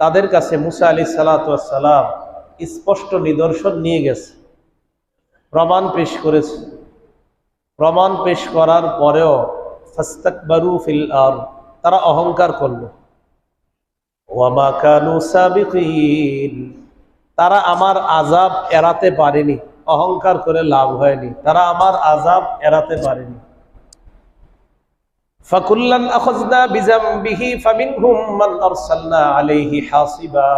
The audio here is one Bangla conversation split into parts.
তাদের কাছে মুসা আলী সালাতাম স্পষ্ট নিদর্শন নিয়ে গেছে। প্রমাণ পেশ করেছে। প্রমাণ পেশ করার পরেও ফাস্তাকবারু ফিল আর, তারা অহংকার করল। তারা আমার আজাব এড়াতে পারেনি, অহংকার করে লাভ হয়নি। তারা আমার আজাব এড়াতে পারেনি। ফাকুল্লান আখাযনা বিজামবিহি ফামিনহুম মান আরসালনা আলাইহি হাসিবা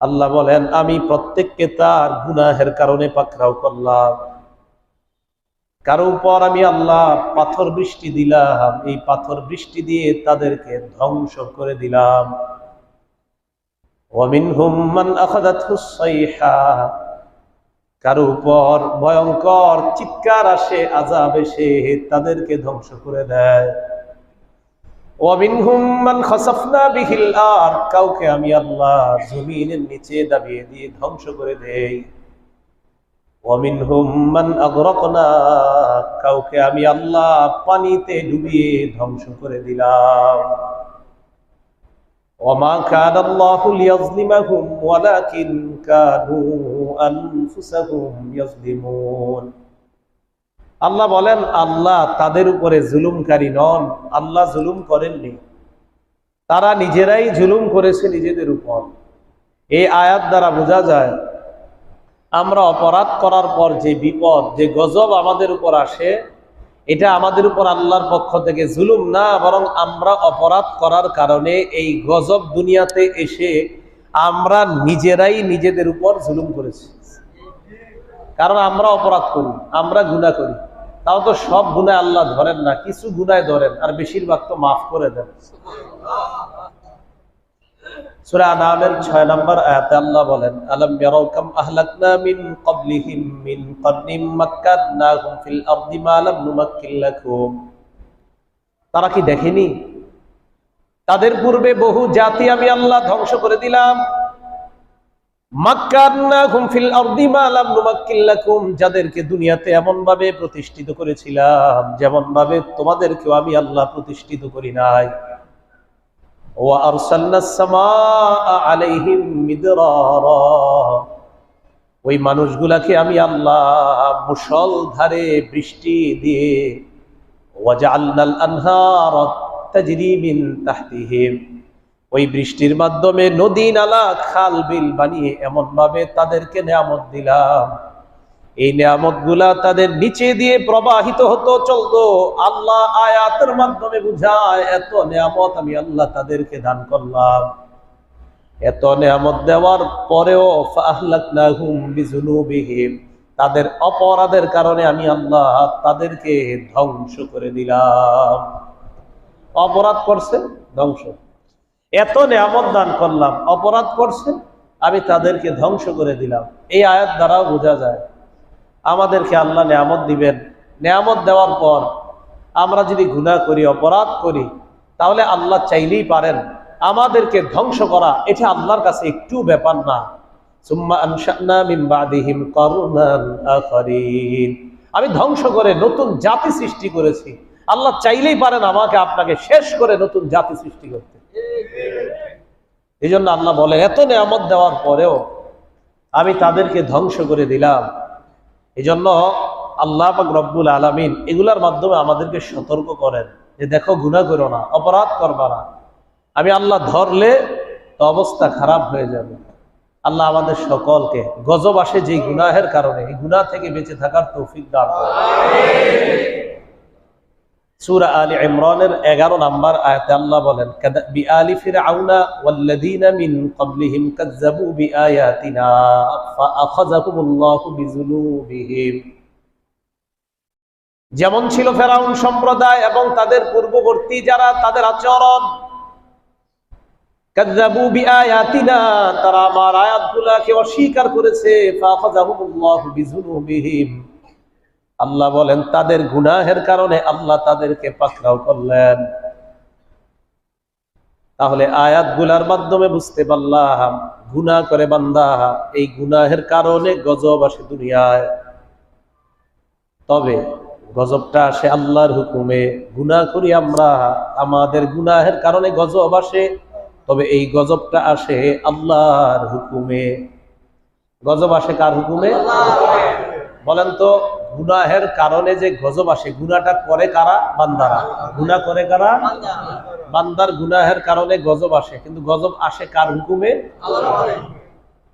আল্লাহ বলেন আমি প্রত্যেককে তার গুনাহের কারণে পাকড়াও করলাম কারো উপর আমি আল্লাহ পাথর বৃষ্টি দিলাম এই পাথর বৃষ্টি দিয়ে তাদেরকে ধ্বংস করে দিলাম ومنهم من أخذته الصيحة কারও উপর ভয়ঙ্কর চিৎকার আসে আজাবে সে তাদেরকে ধ্বংস করে দেয়। কাউকে আমি আল্লাহ জমিনের নিচে দাবিয়ে দিয়ে ধ্বংস করে দেই। অমিন হুম্মান আগ্রকনা, কাউকে আমি আল্লাহ পানিতে ডুবিয়ে ধ্বংস করে দিলাম। وما كان الله ليظلمهم ولكن كانوا انفسهم يظلمون আল্লাহ বলেন আল্লাহ তাদের উপরে জুলুমকারী নন আল্লাহ জুলুম করেননি তারা নিজেরাই জুলুম করেছে নিজেদের উপর এই আয়াত দ্বারা বোঝা যায় আমরা অপরাধ করার পর যে বিপদ যে গজব আমাদের উপর আসে এটা আমাদের উপর আল্লাহর পক্ষ থেকে জুলুম না, বরং আমরা অপরাধ করার কারণে এই গজব দুনিয়াতে এসে আমরা নিজেরাই নিজেদের উপর জুলুম করেছি। কারণ আমরা অপরাধ করি, আমরা গুণা করি। তাও তো সব গুণায় আল্লাহ ধরেন না, কিছু গুণায় ধরেন, আর বেশিরভাগ তো মাফ করে দেন। সূরা আনামের 6 নম্বর আয়াতে আল্লাহ বলেন, আলাম ইয়ারাউ কাম আহলাকনা মিন ক্বাবলিহিম মিন ফিল আরদি মা লাম তারা কি দেখেনি? তাদের পূর্বে বহু জাতি আমি আল্লাহ ধ্বংস করে দিলাম। যাদেরকে দুনিয়াতে এমন ভাবে প্রতিষ্ঠিত করেছিলাম যেমন ভাবে তোমাদেরকেও আমি আল্লাহ প্রতিষ্ঠিত করি নাই। ওই মানুষগুলাকে আমি আল্লাহ মুসল ধারে বৃষ্টি দিয়ে ওই বৃষ্টির মাধ্যমে নদী, নালা, খাল, বিল বানিয়ে এমন ভাবে তাদেরকে নিয়ামত দিলাম। এই নিয়ামতগুলা তাদের নিচে দিয়ে প্রবাহিত হতো, চলতো। আল্লাহ আয়াতের মাধ্যমে বুঝায়, এত নিয়ামত আমি আল্লাহ তাদেরকে দান করলাম। এত নিয়ামত দেওয়ার পরেও তাদের অপরাধের কারণে আমি আল্লাহ তাদেরকে ধ্বংস করে দিলাম। অপরাধ করছে, ধ্বংস। এত নিয়ামত দান করলাম, অপরাধ করছে, আমি তাদেরকে ধ্বংস করে দিলাম। এই আয়াত দ্বারাও বোঝা যায়। আমাদেরকে আল্লাহ নিয়ামত দিবেন। নিয়ামত দেওয়ার পর আমরা যদি গুনাহ করি, অপরাধ করি, তাহলে আল্লাহ চাইলেই পারেন আমাদেরকে ধ্বংস করা। এটা আল্লাহর কাছে একটু ব্যাপার না। আমি ধ্বংস করে নতুন জাতি সৃষ্টি করেছি। আল্লাহ চাইলেই পারেন আমাকে আপনাকে শেষ করে নতুন জাতি সৃষ্টি করতে। এই জন্য আল্লাহ বলে, এত নিয়ামত দেওয়ার পরেও আমি তাদেরকে ধ্বংস করে দিলাম। এই জন্য আল্লাহ পাক রব্বুল আলমিন এগুলার মাধ্যমে আমাদেরকে সতর্ক করেন যে দেখো গুণা করো না, অপরাধ করবা না। আমি আল্লাহ ধরলে তো অবস্থা খারাপ হয়ে যাবে। আল্লাহ আমাদের সকলকে গজব আসে যে গুনাহের কারণে, এই গুনাহ থেকে বেঁচে থাকার তৌফিক দান সূরা আলী ইমরানের 11 নাম্বার আয়াতে আল্লাহ বলেন মিন যেমন ছিল ফেরাউন সম্প্রদায় এবং তাদের পূর্ববর্তী যারা, তাদের আচরণ। তারা আমার আয়াতগুলোকে অস্বীকার করেছে আল্লাহ বলেন, তাদের গুনাহের কারণে আল্লাহ তাদেরকে পাকড়াও করলেন। তাহলে আয়াতগুলার মাধ্যমে বুঝতে পারলাম, গুনাহ করে বান্দা, এই গুনাহের কারণে গজব আসে দুনিয়ায়। তবে গজবটা আসে আল্লাহর হুকুমে, গুনাহ করি আমরা, আমাদের গুনাহের কারণে গজব আসে, তবে এই গজবটা আসে আল্লাহর হুকুমে। গজব আসে কার হুকুমে? বলেন তো, গুনাহের কারণে যে গজব আসে গুনাটা করে কারা? বান্দারা। গুনাহ করে কারা? বান্দার গুনাহের কারণে গজব আসে। কিন্তু গজব আসে কার হুকুমে?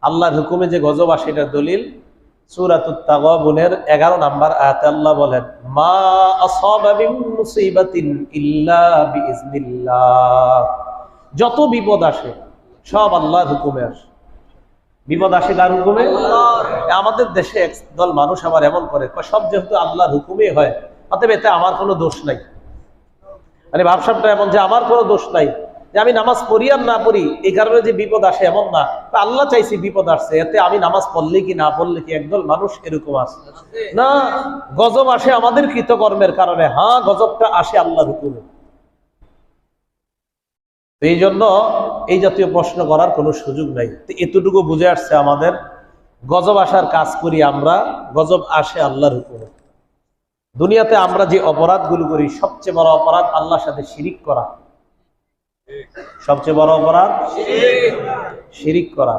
আল্লাহর হুকুমে যে গজব আসে এটা দলিল সূরাতুত তাগাবুনের 11 নাম্বার আয়াতে আল্লাহ বলেন, মা যত বিপদ আসে, সব আল্লাহর হুকুমে আসে। বিপদ আসে কার হুকুমে? আমাদের দেশে এক দল মানুষ আবার এমন করে সব যেহেতু আল্লাহর হুকুমে হয়, অতএব এতে আমার কোনো দোষ নাই। মানে ভাবসাবটা এমন যে আমার কোনো দোষ নাই, যে আমি নামাজ পড়ি আর না পড়ি, এই কারণে যে বিপদ আসে এমন না। আল্লাহ চাইছি বিপদ আসছে, এতে আমি নামাজ পড়লে কি, না পড়লে কি একদল মানুষ এরকম আছে? না, গজব আসে আমাদের কৃতকর্মের কারণে। হ্যাঁ গজবটা আসে আল্লাহর হুকুমে। এই জন্য এই জাতীয় প্রশ্ন করার কোনো সুযোগ নাই। তো এতটুকু বুঝে আসছে আমাদের গজব আসার কাজ করি আমরা গজব আসে আল্লাহর উপরে দুনিয়াতে আমরা যে অপরাধগুলো করি সবচেয়ে বড় অপরাধ আল্লাহর সাথে শিরিক করা। সবচেয়ে বড় অপরাধ? শিরিক করা।